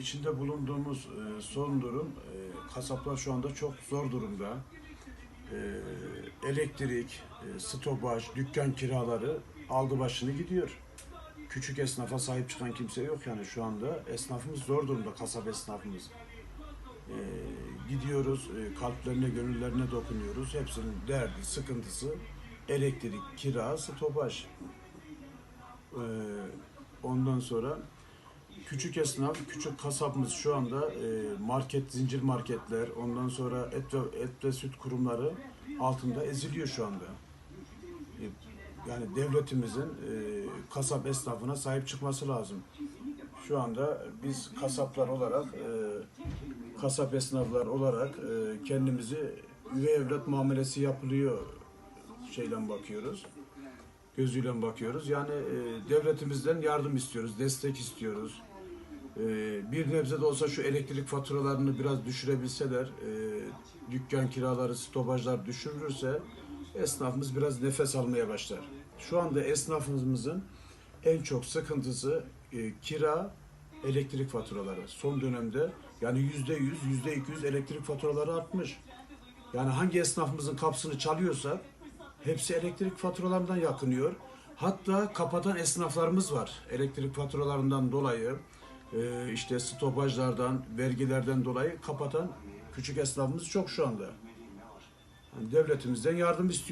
içinde bulunduğumuz e, son durum, e, kasaplar şu anda çok zor durumda. E, elektrik, e, stopaj, dükkan kiraları aldı başını gidiyor. Küçük esnafa sahip çıkan kimse yok yani şu anda. Esnafımız zor durumda, kasap esnafımız. E, gidiyoruz, e, kalplerine, gönüllerine dokunuyoruz. Hepsinin derdi, sıkıntısı elektrik, kira, stopaj. E, ondan sonra küçük esnaf, küçük kasabımız şu anda e, market, zincir marketler, ondan sonra et ve, et ve süt kurumları altında eziliyor şu anda. E, yani devletimizin e, kasap esnafına sahip çıkması lazım. Şu anda biz kasaplar olarak, kasap esnaflar olarak kendimizi üvey evlat muamelesi yapılıyor şeyle bakıyoruz gözüyle bakıyoruz. Yani e, devletimizden yardım istiyoruz, destek istiyoruz. E, bir nebze de olsa şu elektrik faturalarını biraz düşürebilseler, e, dükkan kiraları, stopajlar düşürülürse esnafımız biraz nefes almaya başlar. Şu anda esnafımızın en çok sıkıntısı e, kira, elektrik faturaları. Son dönemde yani yüzde yüz, yüzde iki yüz elektrik faturaları artmış. Yani hangi esnafımızın kapısını çalıyorsak hepsi elektrik faturalarından yakınıyor. Hatta kapatan esnaflarımız var. Elektrik faturalarından dolayı e, işte stopajlardan, vergilerden dolayı kapatan küçük esnafımız çok şu anda. Yani devletimizden yardım istiyor.